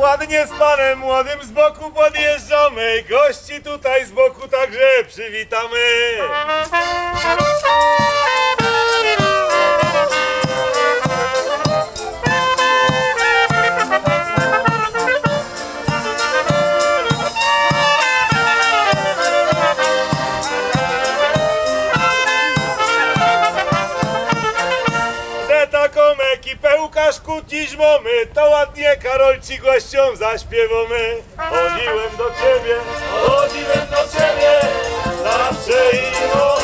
Ładnie z panem młodym z boku podjeżdżamy. Gości tutaj z boku także przywitamy. Staszku dziś mamy, to ładnie Karol ci gościom zaśpiewamy. Chodziłem do ciebie, chodziłem do ciebie, zawsze i o,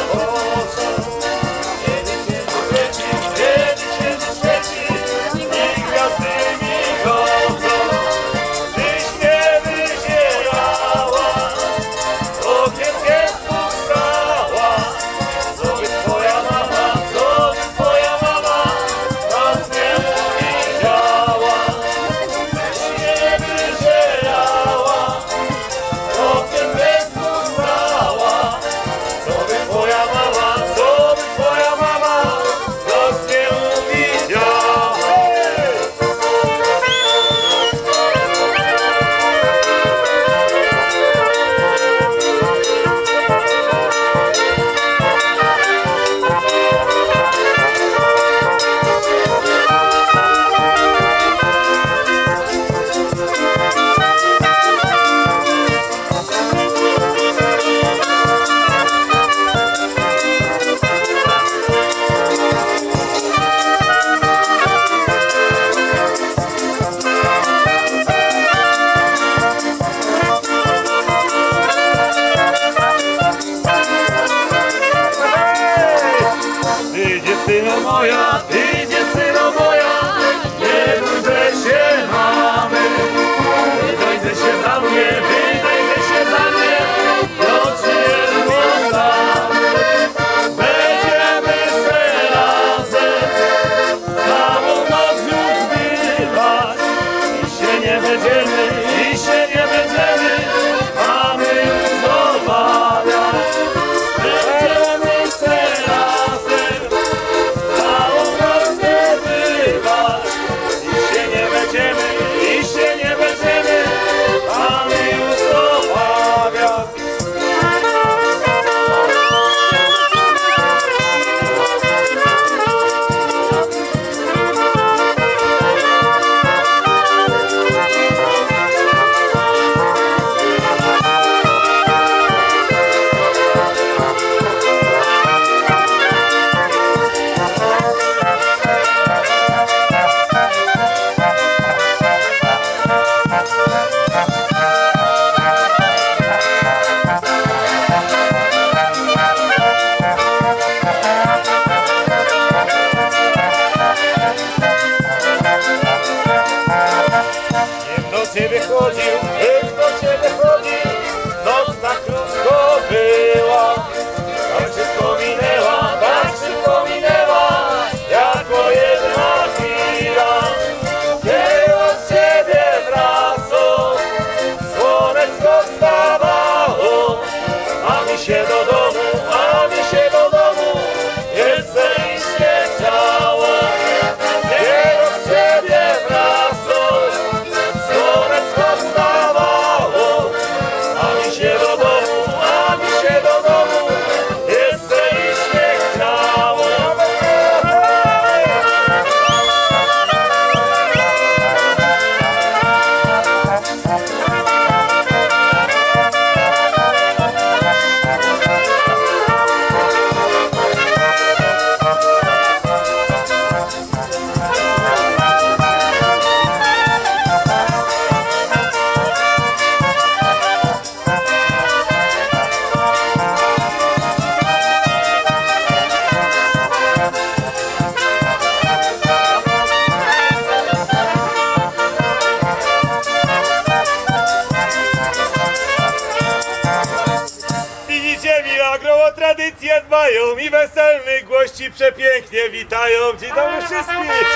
i weselnych gości przepięknie witają. Dzień dobry wszystkich!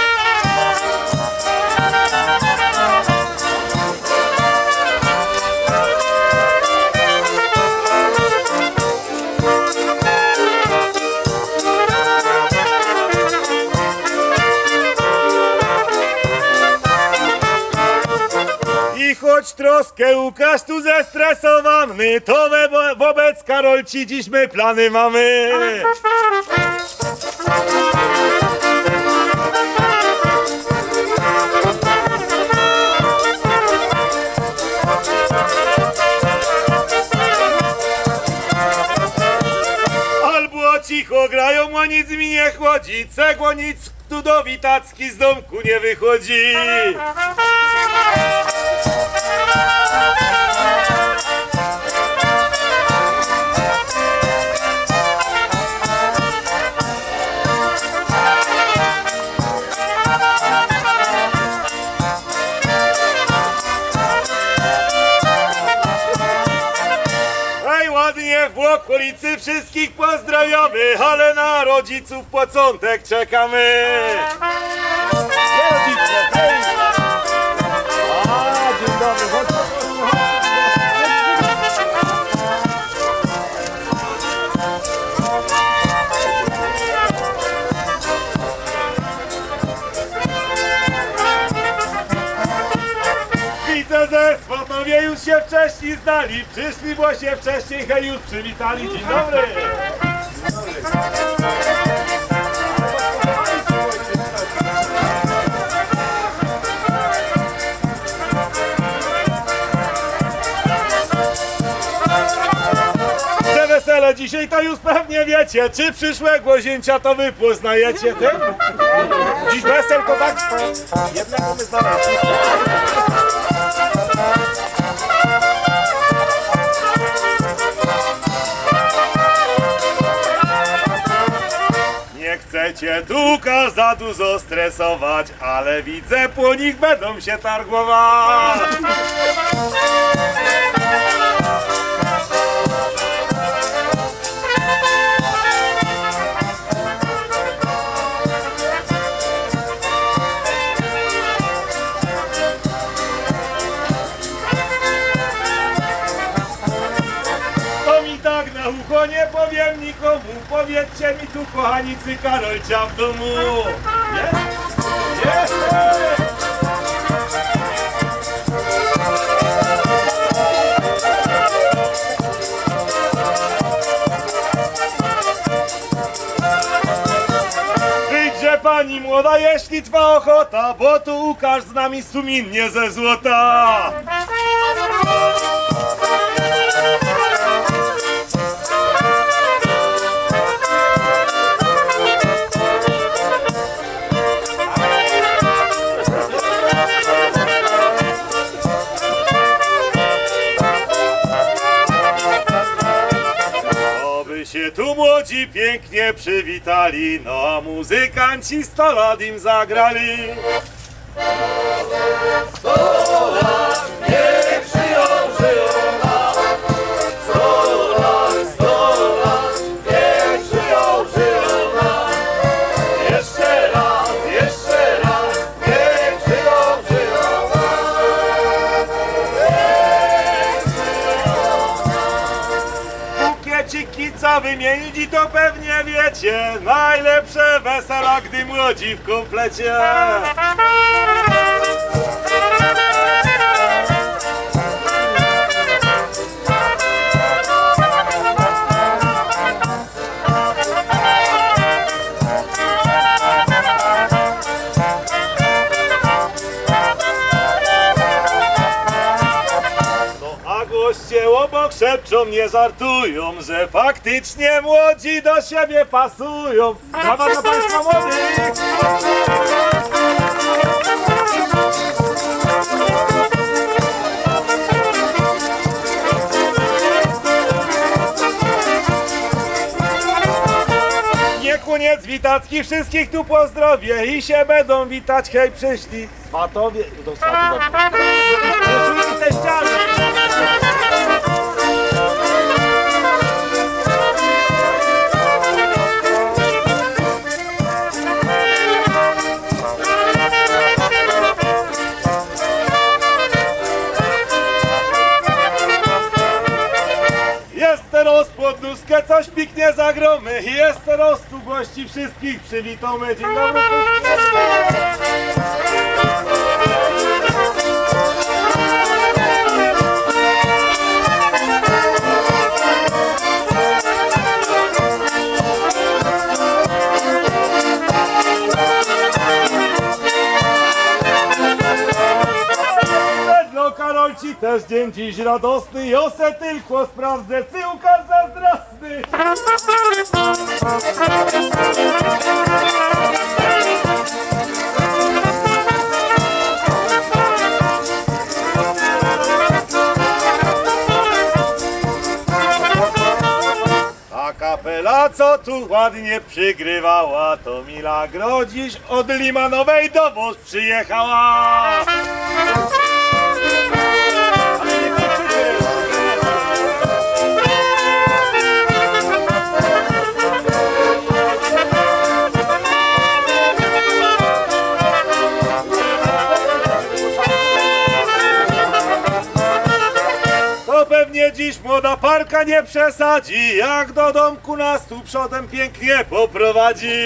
Choć troskę Łukasz tu zestresowany, to we, wobec Karolci dziś my plany mamy. Albo cicho grają, a nic mi nie chłodzi, cegło nic tu do Witacki z domku nie wychodzi. Ej, ładnie w okolicy wszystkich pozdrawiamy, ale na rodziców pocątek czekamy. Wcześniej znali. Przyszli, się wcześniej hej już przywitali. Dzień dobry. Te wesele dzisiaj to już pewnie wiecie. Czy przyszłego zięcia to wy poznajecie tym? Dziś wesel to tak jednego my chcecie tuka za dużo stresować, ale widzę po nich będą się targować. Nikomu, powiedzcie mi tu kochanicy Karolcia w domu. Jest? Jest! Wyjdźże pani młoda, jeśli twa ochota, bo tu Łukasz z nami sumiennie ze złota. Przywitali, no muzykanci sto lat im zagrali. Jeszcze wymienić i to pewnie wiecie Najlepsze wesela, gdy młodzi w komplecie szepczą, nie żartują, że faktycznie młodzi do siebie pasują. Brawa dla Państwa młodych! Nie koniec witacki, wszystkich tu pozdrowię i się będą witać, hej przyszli. Swatowie, do swatów. Nóżkę, coś piknie zagromy. Jest teraz tu gości wszystkich przywitamy. Dzień dobry. Też dzień dziś radosny, Jose tylko sprawdzę, cyłka zazdrosny. A kapela, co tu ładnie przygrywała, to Milagro dziś od Limanowej do wóz przyjechała. Parka nie przesadzi, jak do domku nas tu przodem pięknie poprowadzi.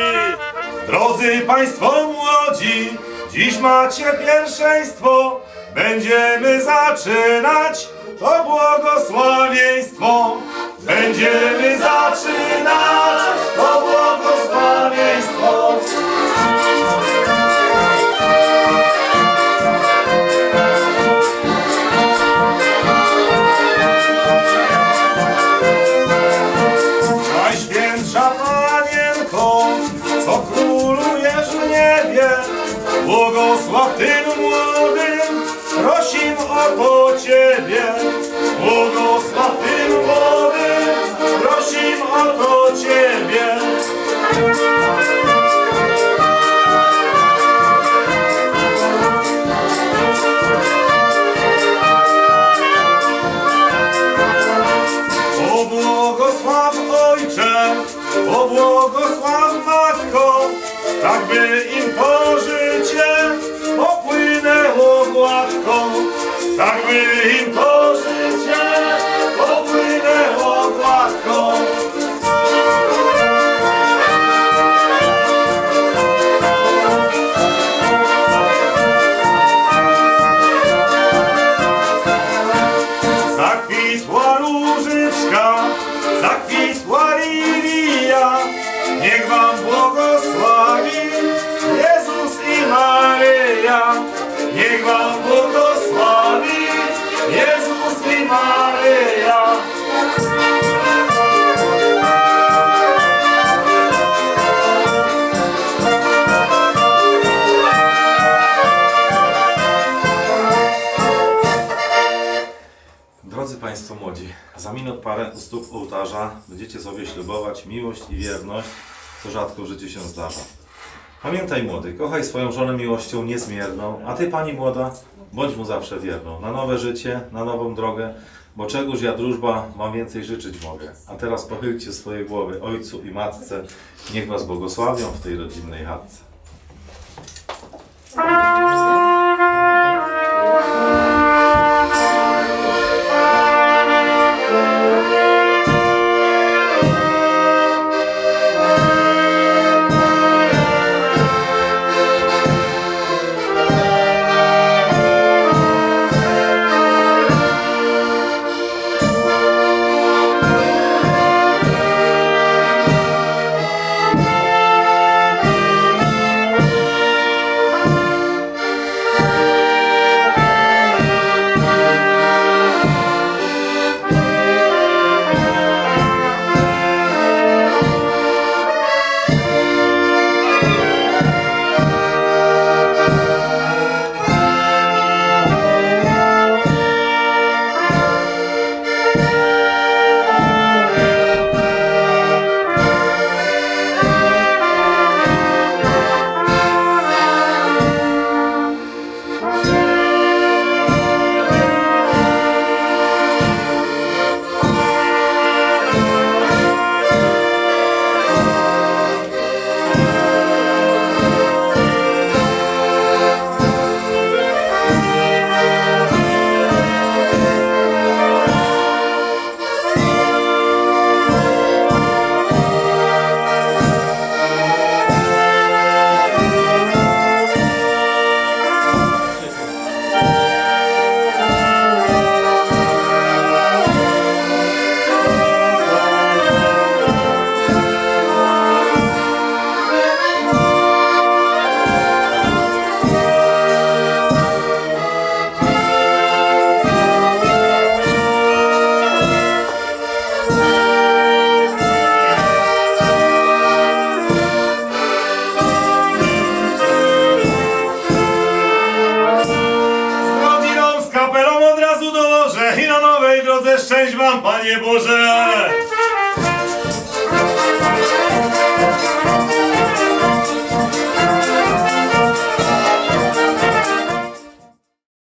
Drodzy Państwo młodzi, dziś macie pierwszeństwo, będziemy zaczynać to błogosławieństwo. Będziemy zaczynać parę u stóp ołtarza będziecie sobie ślubować miłość i wierność, co rzadko w życiu się zdarza. Pamiętaj młody, kochaj swoją żonę miłością niezmierną, a Ty Pani młoda, bądź mu zawsze wierną. Na nowe życie, na nową drogę, bo czegoż ja drużba Wam więcej życzyć mogę. A teraz pochylcie swoje głowy Ojcu i Matce, niech Was błogosławią w tej rodzinnej chatce.